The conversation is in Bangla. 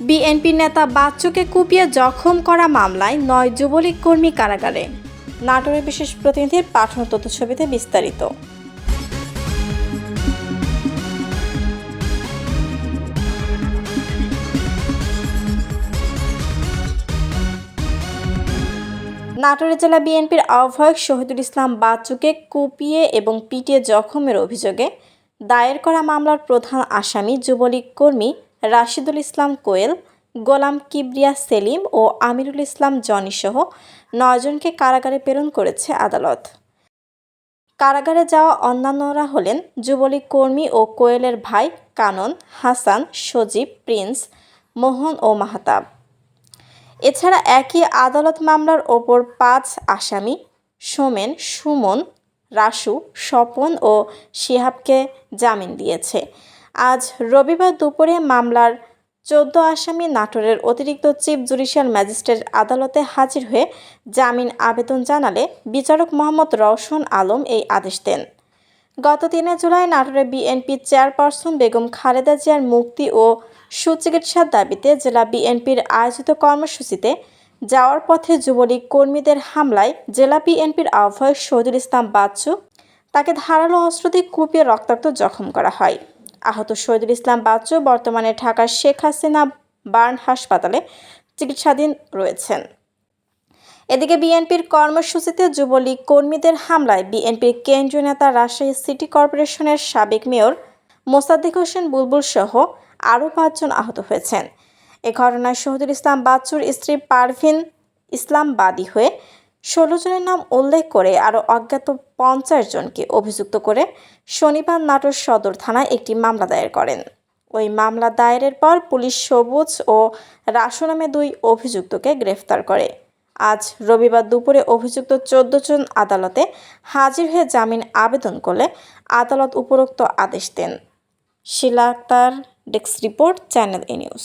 বিএনপি নেতা বাচ্চুকে কুপিয়ে জখম করা মামলায় নয় যুবলীগ কর্মী কারাগারে। নাটোরের বিশেষ প্রতিনিধির পাঠানো তথ্য ছবিতে বিস্তারিত। নাটোরে জেলা বিএনপির আহ্বায়ক শহীদুল ইসলাম বাচ্চুকে কুপিয়ে এবং পিটিয়ে জখমের অভিযোগে দায়ের করা মামলার প্রধান আসামি যুবলীগ কর্মী রাশিদুল ইসলাম কোয়েল, গোলাম কিবরিয়া সেলিম ও আমিরুল ইসলাম জনিসহ নয়জনকে কারাগারে প্রেরণ করেছে আদালত। কারাগারে যাওয়া অন্যান্যরা হলেন যুবলীগ কর্মী ও কোয়েলের ভাই কানন, হাসান, সজীব, প্রিন্স, মোহন ও মাহতাব। এছাড়া একই আদালত মামলার ওপর পাঁচ আসামি, সোমেন, সুমন, রাসু, স্বপন ও শিহাবকে জামিন দিয়েছে। আজ রবিবার দুপুরে মামলার চোদ্দ আসামি নাটোরের অতিরিক্ত চিফ জুডিশিয়াল ম্যাজিস্ট্রেট আদালতে হাজির হয়ে জামিন আবেদন জানালে বিচারক মোহাম্মদ রওশন আলম এই আদেশ দেন। গত তিনে জুলাই নাটোরে বিএনপি চেয়ারপারসন বেগম খালেদা জিয়ার মুক্তি ও সুচিকিৎসার দাবিতে জেলা বিএনপির আয়োজিত কর্মসূচিতে যাওয়ার পথে যুবলীগ কর্মীদের হামলায় জেলা বিএনপির আহ্বায়ক শহীদুল ইসলাম বাচ্চু তাকে ধারালো অস্ত্র দিয়ে কুপিয়ে রক্তাক্ত জখম করা হয়। আহত শহীদুল ইসলাম বাচ্চু বর্তমানে ঢাকার শেখ হাসিনা বার্ন হাসপাতালে চিকিৎসাধীন রয়েছেন। এদিকে বিএনপির কর্মসূচিতে যুবলীগ কর্মীদের হামলায় বিএনপির কেন্দ্রীয় নেতা রাজশাহী সিটি কর্পোরেশনের সাবেক মেয়র মোসাদ্দিক হোসেন বুলবুল সহ আরও পাঁচজন আহত হয়েছেন। এ ঘটনায় শহীদুল ইসলাম বাচ্চুর স্ত্রী পারভিন ইসলাম বাদী হয়ে ষোলো জনের নাম উল্লেখ করে আরও অজ্ঞাত পঞ্চাশ জনকে অভিযুক্ত করে শনিবার নাটোর সদর থানায় একটি মামলা দায়ের করেন। ওই মামলা দায়েরের পর পুলিশ সবুজ ও রাসু নামে দুই অভিযুক্তকে গ্রেফতার করে। আজ রবিবার দুপুরে অভিযুক্ত চোদ্দ জন আদালতে হাজির হয়ে জামিন আবেদন করলে আদালত উপরোক্ত আদেশ দেন। Shila Akter desk report, channel A news.